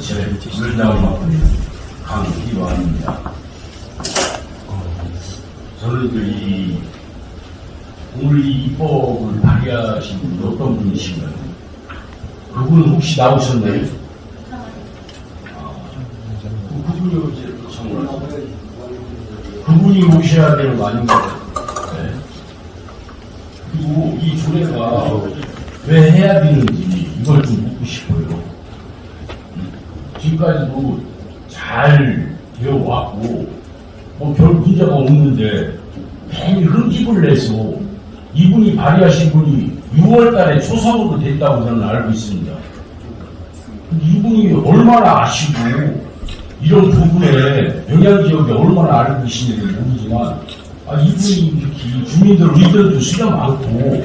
제 물장을 맡고 있는 강기관입니다. 저는 그이 오늘 이 입법을 발의하신 분이 어떤 분이신가요? 그분은 혹시 나오셨나요? 그분이 오셔야 되는 거 아닌가요? 네. 그리고 이 조례가 왜 해야 되는지 이걸 좀 묻고 싶어요. 지금까지도 잘 되어왔고 뭐별 문제가 없는데 괜히 흠집을 내서 이분이 발의하신 분이 6월 달에 초상으로 됐다고 저는 알고 있습니다. 이분이 얼마나 아시고 이런 부분에 영향 지역에 얼마나 알고 계시는지 모르지만 아, 이분이 이렇게 주민들 의견도 수가 많고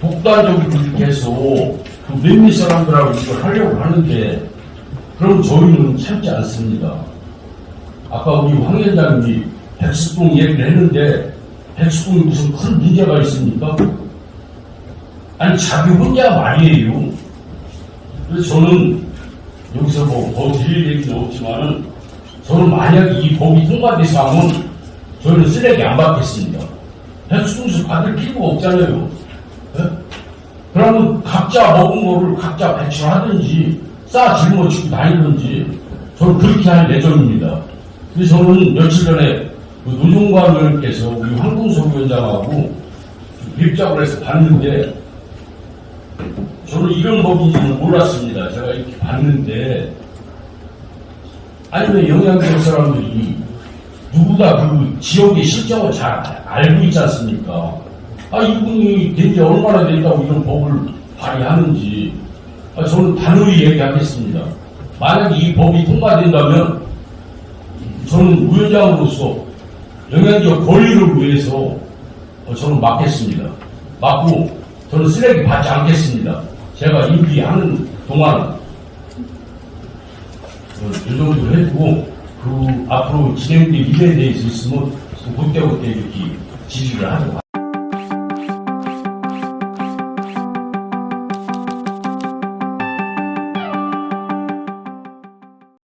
독단적으로 이렇게 해서 그 몇몇 사람들하고 이걸 하려고 하는데 그럼 저희는 참지 않습니다. 아까 우리 황 회장님이 백숙동 얘기를 했는데 백숙동이 무슨 큰 문제가 있습니까? 아니 자기 혼자 말이에요. 그래서 저는 여기서 뭐더 드릴 얘기는 없지만은 저는 만약에 이 법이 통과돼서 하면 저희는 쓰레기 안 받겠습니다. 백숙동에서 받을 필요가 없잖아요. 예? 그러면 각자 먹은 거를 각자 배출하든지 싸 짊어지고 다니든지 저는 그렇게 할 예정입니다. 그래서 저는 며칠 전에 그 노종관 의원께서 우리 황동석 위원장하고 입장을 해서 봤는데 저는 이런 법인지는 몰랐습니다. 제가 이렇게 봤는데 아니 왜 영양적 사람들이 누구나 그 지역의 실정을 잘 알고 있지 않습니까? 아 이분이 된지 얼마나 됐다고 이런 법을 발의하는지 아, 저는 단호히 얘기하겠습니다. 만약에 이 법이 통과된다면 저는 위원장으로서 영양적 권리를 위해서 어, 저는 맡겠습니다. 맡고 저는 쓰레기 받지 않겠습니다. 제가 임기하는 동안 어, 이 정도 해두고 그 앞으로 진행될 일에 대해서 있으면 그때그때 이렇게 지지를 하도록 하겠습니다.